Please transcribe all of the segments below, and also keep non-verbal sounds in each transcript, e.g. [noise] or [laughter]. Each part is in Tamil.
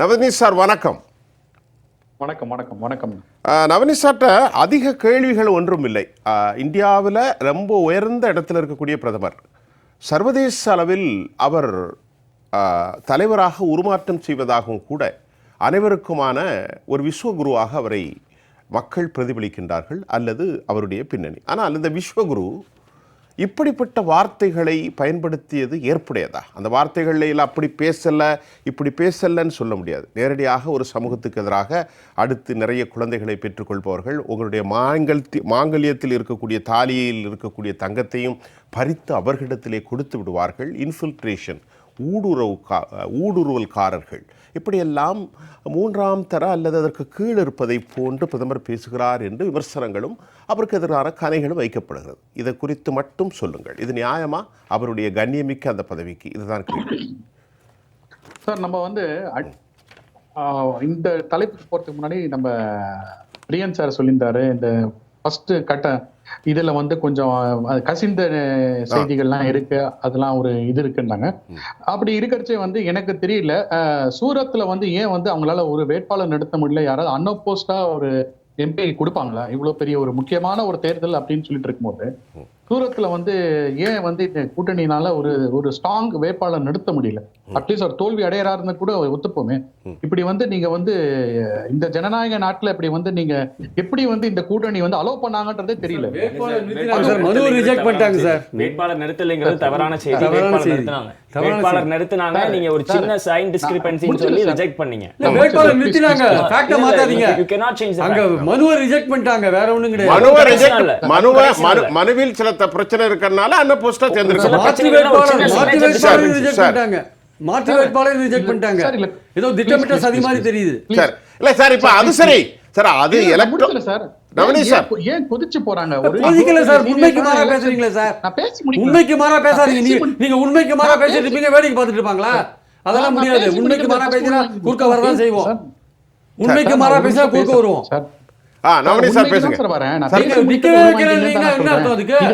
நவனீத் சார் வணக்கம். வணக்கம் வணக்கம் வணக்கம். ஆஹ், நவனீத் சார்ட்ட அதிக கேள்விகள் ஒன்றும் இல்லை. இந்தியாவில் ரொம்ப உயர்ந்த இடத்துல இருக்கக்கூடிய பிரதமர். சர்வதேச அளவில் அவர் தலைவராக உருமாற்றம் செய்வதாகவும் கூட அனைவருக்குமான ஒரு விஸ்வகுருவாக அவரை மக்கள் பிரதிபலிக்கின்றார்கள் அல்லது அவருடைய பின்னணி. ஆனால் இந்த விஸ்வகுரு இப்படிப்பட்ட வார்த்தைகளை பயன்படுத்தியது ஏற்புடையதா? அந்த வார்த்தைகளில் எல்லாம் அப்படி பேசலை இப்படி பேசலைன்னு சொல்ல முடியாது. நேரடியாக ஒரு சமூகத்துக்கு எதிராக அடுத்து நிறைய குழந்தைகளை பெற்றுக்கொள்பவர்கள் உங்களுடைய மாங்கல் மாங்கல்யத்தில் இருக்கக்கூடிய தாலியில் இருக்கக்கூடிய தங்கத்தையும் பறித்து அவர்களிடத்திலே கொடுத்து விடுவார்கள். இன்ஃபில்ட்ரேஷன் ஊடுருவு கா ஊடுருவல்காரர்கள். இப்படியெல்லாம் மூன்றாம் தர அல்லது அதற்கு கீழ் இருப்பதை போன்று பிரதமர் பேசுகிறார் என்று விமர்சனங்களும் அவருக்கு எதிரான கனைகளும் வைக்கப்படுகிறது. இதை குறித்து மட்டும் சொல்லுங்கள். இது நியாயமா? அவருடைய கண்ணியமிக்க அந்த பதவிக்கு. இதுதான் கேள்வி. சார் நம்ம வந்து இந்த தலைப்புக்கு போகிறதுக்கு முன்னாடி நம்ம பிரியன் சார் சொல்லியிருந்தாரு. இந்த ஃபஸ்ட்டு கட்ட இதுல வந்து கொஞ்சம் கசிந்த செய்திகள்லாம் இருக்கு. அதெல்லாம் ஒரு இது இருக்குன்னாங்க. அப்படி இருக்கிறச்சே வந்து எனக்கு தெரியல ஆஹ் சூரத்ல வந்து ஏன் வந்து அவங்களால ஒரு வேட்பாளர் நிறுத்த முடியல? யாராவது அன்னோபோஸ்டா ஒரு எம்பி கொடுப்பாங்களா? இவ்வளவு பெரிய ஒரு முக்கியமான ஒரு தேர்தல் அப்படின்னு சொல்லிட்டு இருக்கும்போது. சூரத்ல வந்து ஏன் வந்து இந்த கூட்டணினால ஒரு ஒரு ஸ்ட்ராங் வேட்பாளர் நிறுத்த முடியல? அட்லீஸ்ட் ஒரு தோல்வி அடையறாருன்னு கூட ஒத்துப்போமே. இப்படி வந்து நீங்க வந்து இந்த ஜனநாயக நாட்டுல இப்படி வந்து நீங்க எப்படி வந்து இந்த கூட்டணி வந்து அலோவ் பண்ணாங்கன்றதே தெரியல. வேட்பாளர் நிறுத்தலைங்கிறது தவறான செய்தி. தவறான வேட்பாளர். நிறுத்தினாங்க. நீங்க ஒரு சின்ன சைன் டிஸ்கிரிபன்சின்னு சொல்லி. ரிஜெக்ட் பண்ணீங்க. வேட்பாளர் நிறுத்தினாங்க ஃபேக்ட மாத்தாதீங்க. யூ cannot change the அங்க fact. மனுவை ரிஜெக்ட் பண்ணிட்டாங்க. வேற ஒண்ணும் கிடையாது. மனுவை ரிஜெக்ட். மனுவை. மனுவில் சில த- பிரச்சனை இருக்கிறனால அந்த போஸ்டா தேர்ந்தெடுக்க மாற்று வேட்பாளர். ரிஜெக்ட். பண்ணிட்டாங்க. மாற்று வேட்பாளர் ரிஜெக்ட் பண்ணிட்டாங்க. சார், இல்ல. ஏதோ திட்டமிட்ட சதி மாதிரி. தெரியுது. சார் இல்ல சார் இப்ப அது சரி. சார் அது எலக்ட்ரோ சார். ரமணி சார். ஏன் ஏன் கொதிச்சு போறாங்க? ஒரு கொதிக்கல சார். senior உண்மைக்கு மாறா பேசுறீங்களே சார். நான் பேசி முடிக்கல. உண்மைக்கு மாறா பேசாதீங்க. நீங்க நீங்க உண்மைக்கு மாறா பேசிட்டு இருப்பீங்க வேடிக்கை பார்த்துட்டு இருப்பாங்களா? அதெல்லாம் முடியாது. உண்மைக்கு மாறா பேசினா குறுக்க வரதான் செய்வோம். உண்மைக்கு மாறா பேசினா குறுக்க வருவோம். சார். ஆ நவனி சார் உண்மைக்கு பேசுங்க.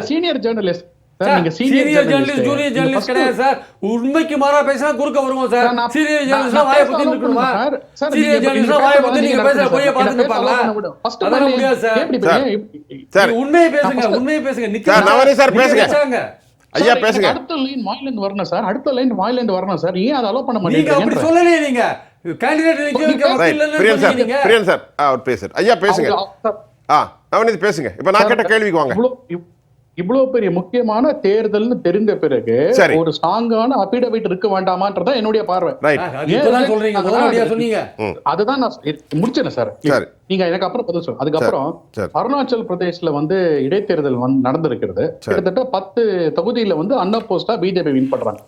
Senior journalist senior journalist junior journalist கிடையாது சார். உண்மைக்கு மாறா பேசினா குறுக்க வருவோம் சார். சீனியர் நான்- ஜேர்னலிஸ்ட் நான் வாயை பேச பத்தி இருக்கணுமா? சார். சீனியர் வாயை பத்தி நீங்க பொய்ய அதெல்லாம் முடியாது உண்மையை பேசுங்க உண்மையை பேசுங்க. நிக்க சார், நவனி சார் பேசுங்க. ஐயா பேசுங்க. அடுத்த லைன் வாயில இருந்து வரணும் சார். அடுத்த லைன் வாயில இருந்து வரணும் சார். ஏன் அதை அலோவ் பண்ண நீங்க அப்படி சொல்லலையே நீங்க. கேண்டிடேட் நிக்க வைக்க நீங்க- வக்கு ரைட் இல்லைன்னு பிரியன் சார் சொன்னீங்க பிரியன் சார் ஆ, அவர் பேசுற ஐயா பேசுங்க. ஆ நவனீத் பேசுங்க. இப்ப நான் கேட்ட கேள்விக்கு வாங்க. இவ்வளவு இவ்- இவ்வளவு பெரிய முக்கியமான தேர்தல்னு தெரிந்த பிறகு. ஒரு ஸ்ட்ராங்கான அபிடவிட் இருக்க வேண்டாமான்றதா என்னுடைய பார்வை. அதுதான் நான் முடிச்சேன் சார். நீங்க எனக்கு அப்புறம் பதில் சொல்லுங்க. அதுக்கப்புறம் சரி. அருணாச்சல் பிரதேஷ்ல வந்து இடைத்தேர்தல் வந்து நடந்திருக்கிறது. கிட்டத்தட்ட பத்து தொகுதியில வந்து அன்னபோஸ்டா பிஜேபி வின் பண்றாங்க.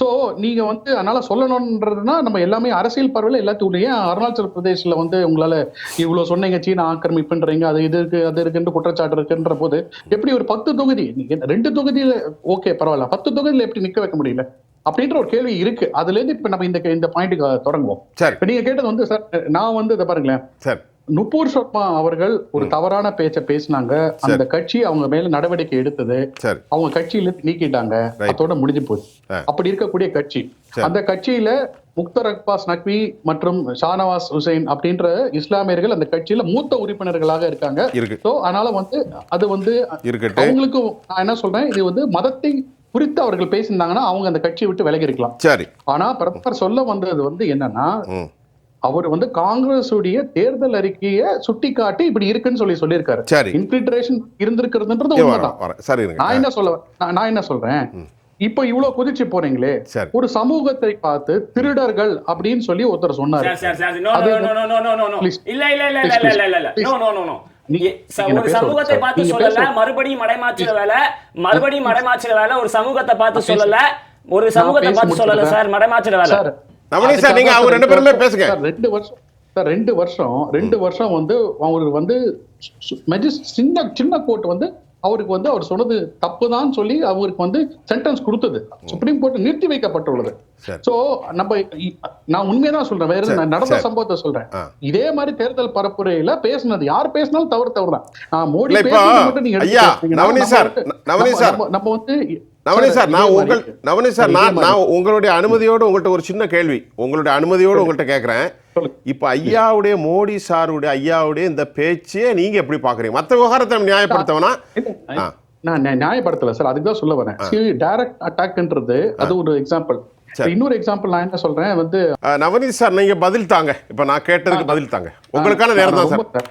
சோ நீங்க வந்து அதனால சொல்லணும்ன்றதுனா நம்ம எல்லாமே அரசியல் பார்வையில எல்லாத்தையும் ஏன் அருணாச்சல் பிரதேஷ்ல வந்து உங்களால இவ்வளவு சொன்னீங்க சீனா ஆக்கிரமிப்புன்றீங்க அது இது இருக்கு அது இருக்குன்னு குற்றச்சாட்டு இருக்குன்ற போது எப்படி ஒரு பத்து தொகுதி ரெண்டு தொகுதியில ஓகே பரவாயில்ல. பத்து தொகுதியில எப்படி நிக்க வைக்க முடியல? அப்படின்ற ஒரு கேள்வி இருக்கு. அதுல இருந்து இப்ப நம்ம இந்த இந்த பாயிண்ட்டுக்கு தொடங்குவோம். நீங்க கேட்டது வந்து சார் நான் வந்து இதை பாருங்களேன். சரி. நுப்பூர் சர்மா அவர்கள் ஒரு தவறான பேச்ச பேசினாங்க. அந்த கட்சி அவங்க மேல நடவடிக்கை எடுத்தது. அவங்க கட்சியில நீக்கிட்டாங்க. அதோட முடிஞ்சு போச்சு. அப்படி இருக்கக்கூடிய கட்சி. அந்த கட்சியில முக்தர் அக்பாஸ் நக்வி மற்றும் ஷானவாஸ் ஹுசைன் அப்படின்ற இஸ்லாமியர்கள் அந்த கட்சியில மூத்த உறுப்பினர்களாக இருக்காங்க. அதனால வந்து அது வந்து இருக்கட்டும். அவங்களுக்கு நான் என்ன சொல்றேன்? இது வந்து மதத்தை குறித்து அவர்கள் பேசியிருந்தாங்கன்னா அவங்க அந்த கட்சியை விட்டு விலகி இருக்கலாம். சரி. ஆனா பிரதமர் சொல்ல வந்தது வந்து என்னன்னா அவர் வந்து காங்கிரஸ் உடைய தேர்தல் அறிக்கையை சுட்டி காட்டி இப்படி இருக்குன்னு சொல்லி சொல்லியிருக்காரு. சரி. இன்ஃபில்ட்ரேஷன் இருந்திருக்கிறதுன்றது உண்மைதான். சரி நான் என்ன சொல்ல நான் என்ன சொல்றேன்? இப்ப இவ்வளவு குதிச்சு போறீங்களே ஒரு சமூகத்தை பார்த்து திருடர்கள் அப்படின்னு சொல்லி ஒருத்தர் சொன்னாரு. Sir sir sir. நோ அது- no no no no no no Please. இல்ல இல்ல இல்ல Please, இல்ல இல்ல இல்ல இல்ல. Please. No no no no நீ- ச- நீங்க ஒரு சமூகத்தை பார்த்து. சொல்லல மறுபடியும் மடைமாற்றுற வேலை மறுபடியும் மடைமாற்றுற வேலை ஒரு சமூகத்தை பார்த்து சொல்லல ஒரு சமூகத்தை பார்த்து சொல்லல. சார் மடைமாற்றுற வேலை. சார் ரமணி சார், நீங்க அவங்க ரெண்டு பேருமே பேசுங்க. ரெண்டு வருஷம் சார் ரெண்டு வருஷம் ரெண்டு வருஷம் வந்து அவரு வந்து சின்ன சின்ன கோர்ட் வந்து அவருக்கு வந்து அவர் சொன்னது தப்புதான் சொல்லி அவருக்கு வந்து சென்டென்ஸ் கொடுத்தது சுப்ரீம் கோர்ட் நிறுத்தி வைக்கப்பட்டுள்ளது. சோ நம்ம நான் உண்மையதான் சொல்றேன் வேற நடந்த. சம்பவத்தை சொல்றேன். இதே மாதிரி தேர்தல் பரப்புரையில பேசுனது யார் பேசினாலும் தவறு தவறு தான் மோடி நம்ம வந்து- நவனி சார். நான் உங்கள் நவனி சார் நான் நான் உங்களுடைய அனுமதியோடு உங்கள்கிட்ட ஒரு சின்ன கேள்வி. உங்களுடைய அனுமதியோடு உங்கள்கிட்ட கேட்குறேன். இப்போ ஐயாவுடைய மோடி சாருடைய ஐயாவுடைய இந்த பேச்சையே நீங்க எப்படி பாக்குறீங்க? மற்ற விவகாரத்தை நியாயப்படுத்தவனா. நான் நியா- நியாயப்படுத்தல சார் அதுக்கு தான் சொல்ல வரேன். டைரக்ட் அட்டாக்ன்றது அது ஒரு எக்ஸாம்பிள் இன்னொரு எக்ஸாம்பிள் நான் என்ன சொல்றேன் வந்து நவனீத் சார் நீங்க பதில் தாங்க. இப்போ நான் கேட்டதுக்கு பதில் தாங்க. உங்களுக்கான நேரம் தான் சார்.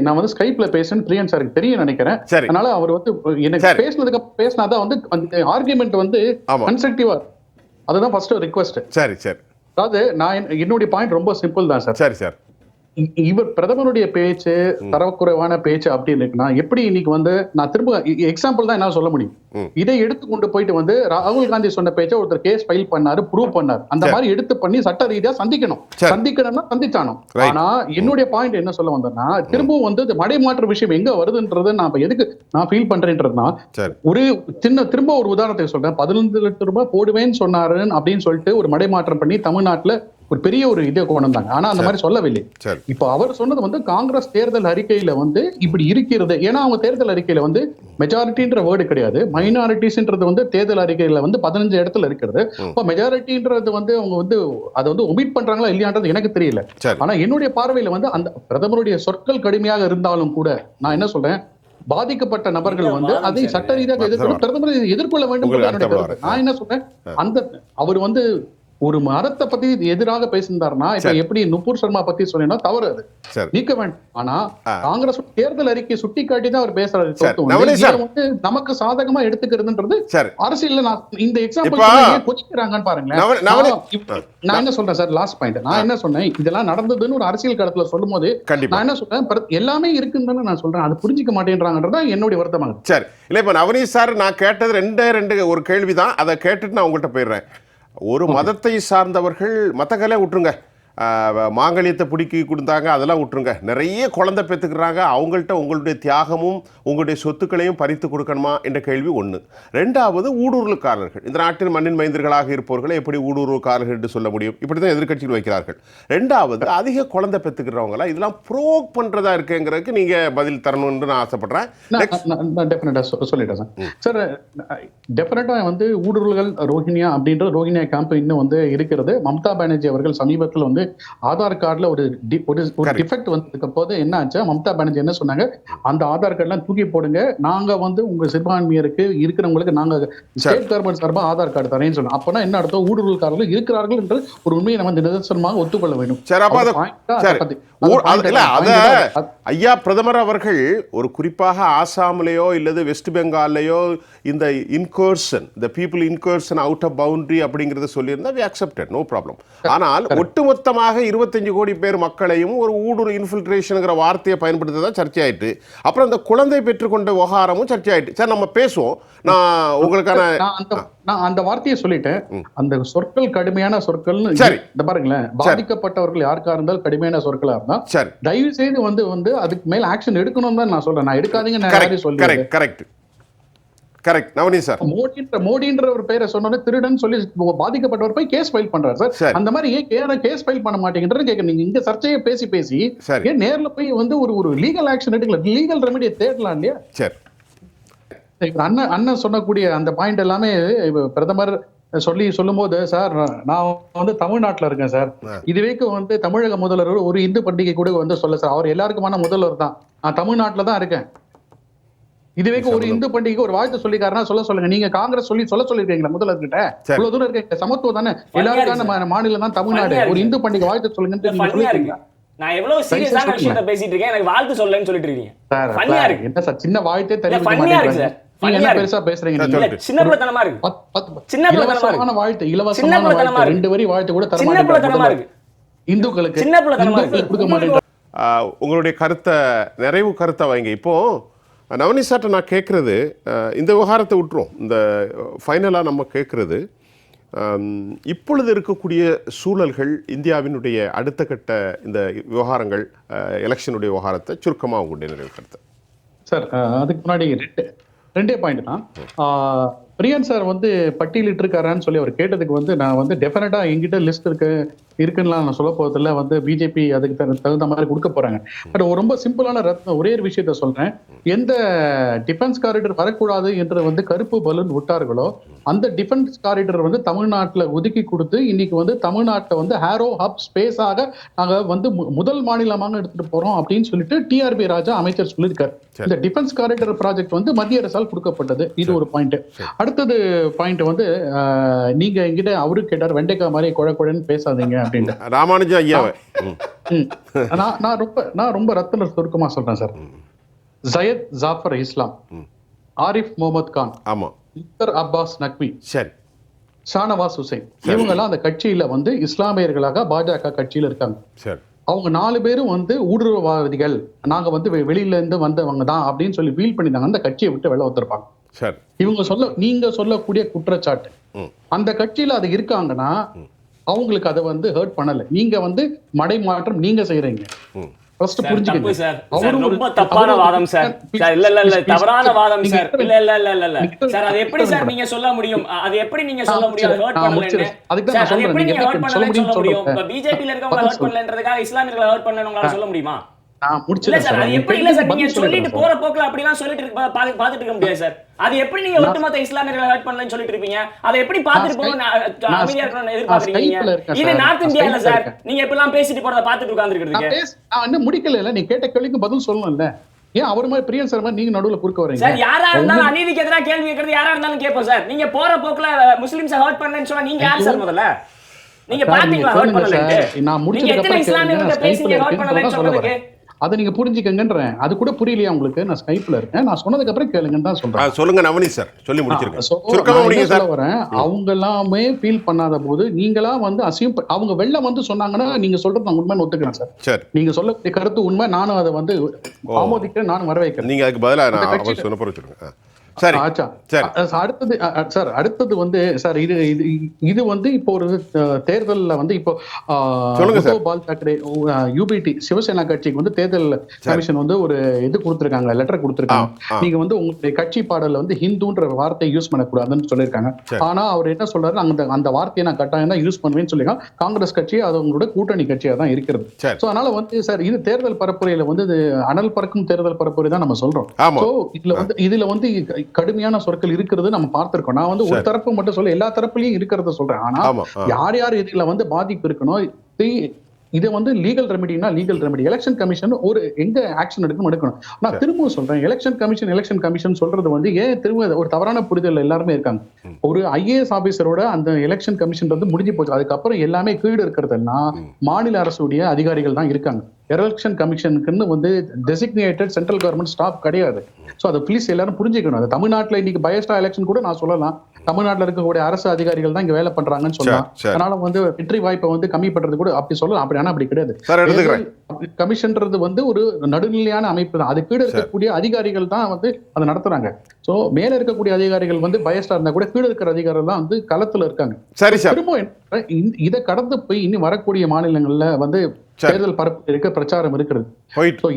நான் வந்து ஸ்கைப்ல பேசுறேன் பிரியன் சாருக்கு தெரியும் நினைக்கிறேன். அதனால அவர் வந்து எனக்கு. பேசினதுக்கு பேசினாதான் வந்து அந்த ஆர்குமெண்ட் வந்து. கன்ஸ்ட்ரக்டிவா அதுதான் ஃபர்ஸ்ட் ரிக்வஸ்ட் சரி சரி. அதாவது நான் என்- என்னுடைய பாயிண்ட் ரொம்ப சிம்பிள் தான் சார் சரி சார் இவர் பிரதமருடைய பேச்சு தரக்குறைவான பேச்சு அப்படின்னு இருக்குன்னா எப்படி இன்னைக்கு வந்து நான் திரும்ப எக்ஸாம்பிள் தான் என்ன சொல்ல முடியும். இதை எடுத்து கொண்டு போயிட்டு வந்து ராகுல் காந்தி சொன்ன பேச்சை ஒருத்தர் கேஸ் ஃபைல் பண்ணாரு ப்ரூவ் பண்ணாரு அந்த. மாதிரி எடுத்து பண்ணி சட்ட ரீதியா சந்திக்கணும். சந்திக்கணும்னா சந்திச்சானோ. ஆனா என்னுடைய பாயிண்ட் என்ன சொல்ல வந்தேன்னா திரும்பவும் வந்து இந்த மடைமாற்று விஷயம் எங்க வருதுன்றது நான் எதுக்கு நான் ஃபீல் பண்றேன்றதுனா ஒரு சின்ன திரும்ப ஒரு உதாரணத்தை சொல்றேன் பதினஞ்சு லட்சம் ரூபாய் போடுவேன்னு சொன்னாரு அப்படின்னு சொல்லிட்டு ஒரு மடைமாற்றம் பண்ணி தமிழ்நாட்டுல ஒரு பெரிய ஒரு இதை கொண்டு வந்தாங்க ஆனா அந்த மாதிரி சொல்லவில்லை. சரி. இப்போ அவர் சொன்னது வந்து காங்கிரஸ் தேர்தல் அறிக்கையில வந்து இப்படி இருக்கிறது. ஏன்னா அவங்க தேர்தல் அறிக்கையில வந்து மெஜாரிட்டின்ற வேர்டு கிடையாது. மைனாரிட்டிஸ்ன்றது வந்து தேர்தல் அறிக்கையில வந்து பதினஞ்சு இடத்துல இருக்கிறது. இப்போ மெஜாரிட்டின்றது வந்து அவங்க வந்து அதை வந்து ஒமிட் பண்றாங்களா இல்லையான்றது எனக்கு தெரியல. ஆனா என்னுடைய பார்வையில வந்து அந்த பிரதமருடைய சொற்கள் கடுமையாக இருந்தாலும் கூட நான் என்ன சொல்றேன்? பாதிக்கப்பட்ட நபர்கள் வந்து அதை சட்ட ரீதியாக எதிர்க்கணும் பிரதமர் எதிர்கொள்ள வேண்டும். நான் என்ன சொல்றேன்? அந்த அவர் வந்து ஒரு மரத்தை பத்தி எதிராக பேசியிருந்தாருன்னா இப்ப. எப்படி நுப்பூர் சர்மா பத்தி சொன்னீங்கன்னா தவறு அது. நீக்க வேண்டும். ஆனா. காங்கிரஸ் தேர்தல் அறிக்கை சுட்டி காட்டி தான் அவர் பேசுறாரு. வந்து நமக்கு சாதகமா எடுத்துக்கிறதுன்றது சரி. அரசியல்ல நான் இந்த எக்ஸாம்பிள் கொதிக்கிறாங்கன்னு பாருங்களேன். நான் என்ன சொல்றேன் சார்? லாஸ்ட் பாயிண்ட் நான் என்ன சொன்னேன்? இதெல்லாம் நடந்ததுன்னு ஒரு அரசியல் களத்துல சொல்லும் போது நான் என்ன சொல்றேன்? எல்லாமே இருக்குன்னு நான் சொல்றேன். அது புரிஞ்சுக்க மாட்டேன்றாங்கன்றதா என்னுடைய வருத்தமாக சரி. இல்லை இப்போ நவனீத் சார் நான் கேட்டது ரெண்டே ரெண்டு ஒரு கேள்வி தான் அதை கேட்டுட்டு நான் உங்கள்கிட்ட போயிடுறேன். ஒரு மதத்தை சார்ந்தவர்கள் மற்ற கலையை விட்டுருங்க மாங்கல்யத்தை பிடிக்கி கொடுத்தாங்க அதெல்லாம் விட்டுருங்க. நிறைய குழந்தை பெற்றுக்கிறாங்க. அவங்கள்ட்ட உங்களுடைய தியாகமும் உங்களுடைய சொத்துக்களையும் பறித்து கொடுக்கணுமா என்ற கேள்வி ஒன்று ரெண்டாவது ஊடுருவல்காரர்கள். இந்த நாட்டின் மண்ணின் மைந்தர்களாக இருப்பவர்களை எப்படி ஊடுருவல்காரர்கள் என்று சொல்ல முடியும்? இப்படி தான் எதிர்க்கட்சிகள் வைக்கிறார்கள். ரெண்டாவது அதிக குழந்தை பெற்றுக்கிறவங்களா? இதெல்லாம் ப்ரோக் பண்ணுறதா இருக்குங்கிறதுக்கு நீங்கள் பதில் தரணும்னு நான் ஆசைப்படுறேன். Next. நான் டெஃபினட்டா சொல்லிட்டேன் சார். சார் டெஃபினட்டா வந்து ஊடுருவல்கள் ரோஹிணியா அப்படின்ற ரோஹிணியா கேம்ப் இன்னும் வந்து இருக்கிறது. மம்தா பானர்ஜி அவர்கள் சமீபத்தில் வந்து ஆதார் கார்டுல ஒரு ஒரு. டிஃபெக்ட் வந்ததுக்கு போது என்ன ஆச்சு? மம்தா பானர்ஜி என்ன சொன்னாங்க? அந்த ஆதார் கார்டுலாம் தூக்கி போடுங்க. நாங்க வந்து உங்க சிறுபான்மையருக்கு இருக்கிறவங்களுக்கு நாங்க ஸ்டேட் கவர்மெண்ட் சார்பா ஆதார் கார்டு தரேன்னு சொன்னோம். அப்பனா என்ன அர்த்தம்? ஊடுருவல்காரர்கள் இருக்கிறார்கள் என்று ஒரு உண்மையை நம்ம நிதர்சனமாக ஒத்துக்கொள்ள வேண்டும். சரி அந்த. அந்த. ஐயா பிரதமர் அவர்கள் ஒரு குறிப்பாக ஆசாம்லயோ இல்லது வெஸ்ட் பெங்கால்லையோ இந்த இன்கர்ஷன் இந்த people incursion out of boundary அப்படிங்கறத சொல்லியிருந்தா வி அக்செப்டட் நோ ப்ராப்ளம் ஆனால் ஒட்டுமொத்தமாக இருபத்தஞ்சு கோடி பேர் மக்களையும் ஒரு ஊடுரு இன்ஃபில்ட்ரேஷனுங்கிற வார்த்தையை பயன்படுத்தி தான் சர்ச்சையாயிட்டு அப்புறம் இந்த குழந்தை பெற்றுக்கொண்ட விவகாரமும் சர்ச்சையாயிட்டு. சரி நம்ம பேசுவோம். நான் உங்களுக்கான நான் அந்த அந்த வார்த்தையை சொல்லிட்டேன். அந்த சொற்கள் கடுமையான சொற்கள்னு சரி. பாருங்களேன். பாதிக்கப்பட்டவர்கள் யாருக்கா இருந்தாலும் கடுமையான சொற்களா இருந்தா சரி. தயவு செய்து வந்து வந்து அதுக்கு மேல ஆக்ஷன் எடுக்கணும் தான் நான் சொல்றேன். நான் எடுக்காதீங்க நான் யாரையும் கரெக்ட் கரெக்ட் நவனி சார். மோடின்ற மோடின்ற ஒரு பேரை சொன்னோன்னே திருடன் சொல்லி பாதிக்கப்பட்டவர் போய் கேஸ் ஃபைல் பண்றாரு சார். அந்த மாதிரி ஏன் கேர கேஸ் ஃபைல் பண்ண மாட்டேங்கிறது கேட்க நீங்க இங்க சர்ச்சையை பேசி பேசி. ஏன் நேர்ல போய் வந்து ஒரு ஒரு லீகல் ஆக்ஷன் எடுக்கல? லீகல் ரெமெடியை தேடலாம் இல்லையா? சரி. அண்ணன் அண்ணன் சொன்னக்கூடிய அந்த பாயிண்ட் எல்லாமே பிரதமர் சொல்லி சொல்லும்போது சார் நான் வந்து தமிழ்நாட்டுல இருக்கேன் சார். இதுவரைக்கும் வந்து தமிழக முதல்வர் ஒரு இந்து பண்டிகை கூட வந்து சொல்ல சார். அவர் எல்லாருக்குமான முதல்வர் தான். நான் தமிழ்நாட்டுல தான் இருக்கேன். இதுவரைக்கும் ஒரு இந்து பண்டிகைக்கு ஒரு வாழ்த்து சொல்லிக்காரனா சொல்ல சொல்லுங்க. நீங்க காங்கிரஸ் சொல்லி சொல்ல சொல்லிருக்கீங்களா முதல்வர் கிட்ட சரி. இவ்வளவு தூரம் இருக்க சமத்துவம் தானே? எல்லாருக்கான மா- மாநிலம் தான் தமிழ்நாடு. ஒரு. இந்து பண்டிகை வாழ்த்து சொல்லுங்கன்னு நீங்க ஃபன்னியா சொல்லிருக்கீங்க நான் எவ்வளவு சீரியஸான சொல்லுங்க. விஷயத்த பேசிட்டு இருக்கேன். எனக்கு வாழ்த்து சொல்லலன்னு சொல்லிட்டு இருக்கீங்க. ஃபன்னியா என்ன சார் சின்ன வாழ்த்தே இருக்கு மாட்டேங்கிறாங்க. சார். பெருசா பேசுறீங்க. சின்ன பிள்ளைத்தனமா இருக்கு சின்ன பிள்ளைத்தனமா. வாழ்த்து சின்ன இலவசமான பிள்ளைத்தனமா வாழ்த்து இருக்கு. ரெண்டு வரி வாழ்த்து கூட தர சின்ன மாட்டேங்கிறாங்க பிள்ளைத்தனமா முதல்வர். இருக்கு இந்துக்களுக்கு சின்ன பிள்ளைத்தனமா இந்துக்களுக்கு இருக்கு. கொடுக்க மாட்டேங்கிறாங்க ஆஹ் உங்களுடைய கருத்தை நிறைவு கருத்தை வைங்க இப்போ நவனி சார்ட்ட நான் கேட்குறது இந்த விவகாரத்தை விட்டுரும் இந்த ஃபைனலாக நம்ம கேட்குறது இப்பொழுது இருக்கக்கூடிய சூழல்கள் இந்தியாவினுடைய அடுத்த கட்ட இந்த விவகாரங்கள் எலெக்ஷனுடைய விவகாரத்தை சுருக்கமாக உங்களுடைய நிறைவு கருத்தை சார் அதுக்கு முன்னாடி ரெண்டே பாயிண்ட் தான். பிரியன் சார் வந்து பட்டியலிட்டு இருக்காரான்னு சொல்லி அவர் கேட்டதுக்கு வந்து நான் வந்து டெஃபினட்டா என்கிட்ட லிஸ்ட் இருக்கு. இருக்குன்னு நான் சொல்ல போறதில்ல. வந்து பிஜேபி அதுக்கு தகு- தகுந்த மாதிரி கொடுக்க போறாங்க. பட் ஒரு ரொம்ப சிம்பிளான ஒரே ஒரு விஷயத்த சொல்றேன். எந்த டிஃபென்ஸ் காரிடர் வரக்கூடாது என்று வந்து கருப்பு பலூன் விட்டார்களோ அந்த டிஃபென்ஸ் காரிடர் வந்து தமிழ்நாட்டுல ஒதுக்கி கொடுத்து இன்னைக்கு வந்து தமிழ்நாட்டுல வந்து ஹேரோ ஹப் ஸ்பேஸாக நாங்க வந்து முதல் மாநிலமாக எடுத்துட்டு போறோம் அப்படின்னு சொல்லிட்டு டிஆர்பி ராஜா அமைச்சர் சொல்லியிருக்காரு. இந்த டிஃபென்ஸ் காரிடர் ப்ராஜெக்ட் வந்து மத்திய அரசால் கொடுக்கப்பட்டது. இது ஒரு பாயிண்ட் அடுத்தது பாயிண்ட் வந்து நீங்க என்கிட்ட அவரு கேட்டார் வெண்டைக்காய் மாதிரி குழ குழன்னு பேசாதீங்க. அப்படின்னு. [laughs] ராமானுஜம் ஐயாவை. நான் நான் ரொம்ப நான் ரொம்ப ரத்தன சுருக்கமா சொல்றேன் சார். ஜயத் ஜாஃபர் இஸ்லாம் ஆரிஃப் முகமது கான் ஆமா. இக்தர் அப்பாஸ் நக்வி சரி. ஷானவாஸ் ஹுசைன். இவங்க எல்லாம் அந்த கட்சியில வந்து இஸ்லாமியர்களாக பாஜக கட்சியில இருக்காங்க. சரி. அவங்க நாலு பேரும் வந்து ஊடுருவவாதிகள் நாங்க வந்து வெளியில இருந்து வந்தவங்க தான் அப்படின்னு சொல்லி ஃபீல் பண்ணிருந்தாங்க அந்த கட்சியை விட்டு வெளில வந்திருப்பாங்க. இவங்க சொல்ல நீங்க சொல்லக்கூடிய குற்றச்சாட்டு. அந்த கட்சியில அது இருக்காங்கன்னா அவங்களுக்கு அதை வந்து ஹர்ட் பண்ணல நீங்க வந்து மடைமாற்றம் நீங்க செய்யறீங்க. ஃபர்ஸ்ட் புரிஞ்சுக்கங்க சார். அவரும் ரொம்ப தப்பான வாதம் சார். இல்ல, இல்ல, இல்ல, தவறான வாதம் சார். இல்ல, இல்ல, இல்ல, இல்ல, இல்ல. சார், அது எப்படி சார் நீங்க சொல்ல முடியும் அது எப்படி நீங்க சொல்ல முடியும் நான் பண்ணலன்னு? அதுக்கு தான். எப்படி நீங்க பண்ணலன்னு சொல்ல முடியும்? ல. பண்ணலன்றதுக்காக இஸ்லாமியர்களை hurt பண்ணலன்னு உங்களால சொல்ல முடியுமா நான் முடிச்சிடுறேன் சார். அது எப்படி இல்ல சார்? நீங்க சொல்லிட்டு போற போக்குல அப்படிலாம் சொல்லிட்டு இருக்க பா- பா- பாத்துட்டு இருக்க முடியாது சார். அது எப்படி நீங்க ஒட்டுமொத்த இஸ்லாமியர்களை ஹர்ட் பண்ணலன்னு சொல்லிட்டு இருப்பீங்க? அதை எப்படி பாத்துட்டு போகணும் அமைதியா இருக்கணும்னு எதிர்பார்க்கறீங்க? இது. நார்த் நான் இந்தியா இல்ல Skype ல சார். நீங்க எப்படிலாம் பேசிட்டு போறத பாத்துட்டு உட்கார்ந்துருக்கீங்க நான் இன்னும் முடிக்கல இல்ல நீ கேட்ட கேள்விக்கு பதில் சொல்லணும்ல. ஏன் அவர் மாதிரி பிரியன் சார் மாதிரி நீங்க நடுவுல குறுக்க வரீங்க? சார் யாரா இருந்தாலும் அநீதிக்கு எதிராக கேள்வி கேட்கறது யாரா இருந்தாலும் கேட்போம் சார். நீங்க போற போக்குல முஸ்லிம்ஸ் ஹர்ட் பண்ணலன்னு சொன்னா நீங்க யார் சார் முதல்ல? நீங்க பாத்தீங்களா ஹர்ட் சார். நான் முடிச்சதுக்கு அப்புறம். இஸ்லாமியர்கிட்ட பேசி ஹர்ட் பண்ணலன்னு சொல்றதுக்கு. அதை நீங்க புரிஞ்சுக்கங்கன்றேன். அது கூட புரியலையா உங்களுக்கு? நான் ஸ்கைப்ல இருக்கேன். நான் சொன்னதுக்கு அப்புறம் கேளுங்கன்னு தான் சொல்றேன். சொல்லுங்க நவனி சார். சொல்லி சொல்ல வரேன்? அவங்க எல்லாமே ஃபீல் பண்ணாத போது நீங்களா வந்து அசியம் அவங்க வெளில வந்து சொன்னாங்கன்னா நீங்க சொல்றது நான் உண்மைன்னு ஒத்துக்கிறேன் சார். நீங்க சொல்லக்கூடிய கருத்து உண்மை. நானும் அதை வந்து ஆமோதிக்கிறேன். நானும் வரவேற்கிறேன். நீங்க அதுக்கு பதிலா நான் கட்சி- சரி அடுத்தது சார் அடுத்தது வந்து சார் இது இது இது வந்து இப்போ ஒரு தேர்தல்ல வந்து இப்போ பால் தாக்கரே யூபிடி சிவசேனா கட்சிக்கு வந்து தேர்தல் கமிஷன் வந்து ஒரு இது கொடுத்திருக்காங்க லெட்டர் கொடுத்திருக்காங்க. நீங்க வந்து உங்களுடைய கட்சி பாடல்ல வந்து ஹிந்துன்ற வார்த்தையை யூஸ் பண்ணக்கூடாதுன்னு சொல்லியிருக்காங்க. ஆனா அவர் என்ன சொல்றாரு அந்த அந்த வார்த்தையை நான் கட்டாயம் தான் யூஸ் பண்ணுவேன்னு சொல்லியிருக்காங்க. காங்கிரஸ் கட்சி அது உங்களோட கூட்டணி கட்சியா தான் இருக்கிறது. சோ அதனால வந்து சார் இது தேர்தல் பரப்புரையில வந்து அனல் பறக்கும் தேர்தல் பரப்புரை தான் நம்ம சொல்றோம். இதுல வந்து இதுல வந்து கடுமையான சொற்கள் இருக்கிறது நம்ம பார்த்திருக்கோம் நான் வந்து ஒரு. தரப்பு மட்டும் சொல்ல எல்லா தரப்புலயும் இருக்கிறத சொல்றேன் ஆனா. யார் யார் இதுல வந்து பாதிப்பு இருக்கணும் இது- வந்து லீகல் ரெமெடினா லீகல் ரெமெடி எலெக்ஷன் கமிஷன் ஒரு எங்க ஆக்ஷன் எடுக்கணும் எடுக்கணும். நான் திரும்பவும் சொல்றேன். எலெக்ஷன் கமிஷன் எலெக்ஷன் கமிஷன் சொல்றது வந்து ஏன் திரும்ப ஒரு தவறான புரிதல் எல்லாருமே இருக்காங்க. ஒரு ஐஏஎஸ் ஆபீசரோட அந்த எலெக்ஷன் கமிஷன் வந்து முடிஞ்சு போச்சு. அதுக்கப்புறம் எல்லாமே கீழ் இருக்கிறதெல்லாம் மாநில அரசுடைய அதிகாரிகள் தான் இருக்காங்க. எலெக்ஷன் கமிஷனுக்குன்னு வந்து டெசிக்னேட்டட் சென்ட்ரல் கவர்மெண்ட் ஸ்டாஃப் கிடையாது. ஸோ அதை ப்ளீஸ் எல்லாரும் புரிஞ்சுக்கணும். அது தமிழ்நாட்டில் இன்னைக்கு பயஸ்டா எலெக்ஷன் கூட நான் சொல்லலாம். தமிழ்நாட்டில் இருக்கக்கூடிய அரசு அதிகாரிகள் தான் இங்க வேலை பண்றாங்கன்னு சொல்லலாம் சரி. அதனால வந்து வெற்றி வாய்ப்பை வந்து கம்மி பண்றது கூட அப்படி சொல்லலாம். அப்படி ஆனா அப்படி கிடையாது. கமிஷன்றது வந்து ஒரு நடுநிலையான அமைப்பு தான். அது கீழே இருக்கக்கூடிய அதிகாரிகள் தான் வந்து அதை நடத்துறாங்க. சோ மேல இருக்கக்கூடிய அதிகாரிகள் வந்து பயஸ்டா இருந்தா கூட கீழே இருக்கிற அதிகாரிகள் தான் வந்து களத்துல இருக்காங்க. சரி திரும்ப இதை கடந்து போய் இனி வரக்கூடிய மாநிலங்கள்ல வந்து. தேர்தல் பரப்பு இருக்க பிரச்சாரம் இருக்கிறது.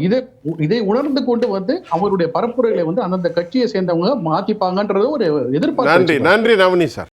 இதை இதை உணர்ந்து கொண்டு வந்து அவருடைய பரப்புரைகளை வந்து அந்தந்த கட்சியை சேர்ந்தவங்க மாத்திப்பாங்கன்றது ஒரு எதிர்பார்ப்பு நன்றி. நன்றி நவனி சார்.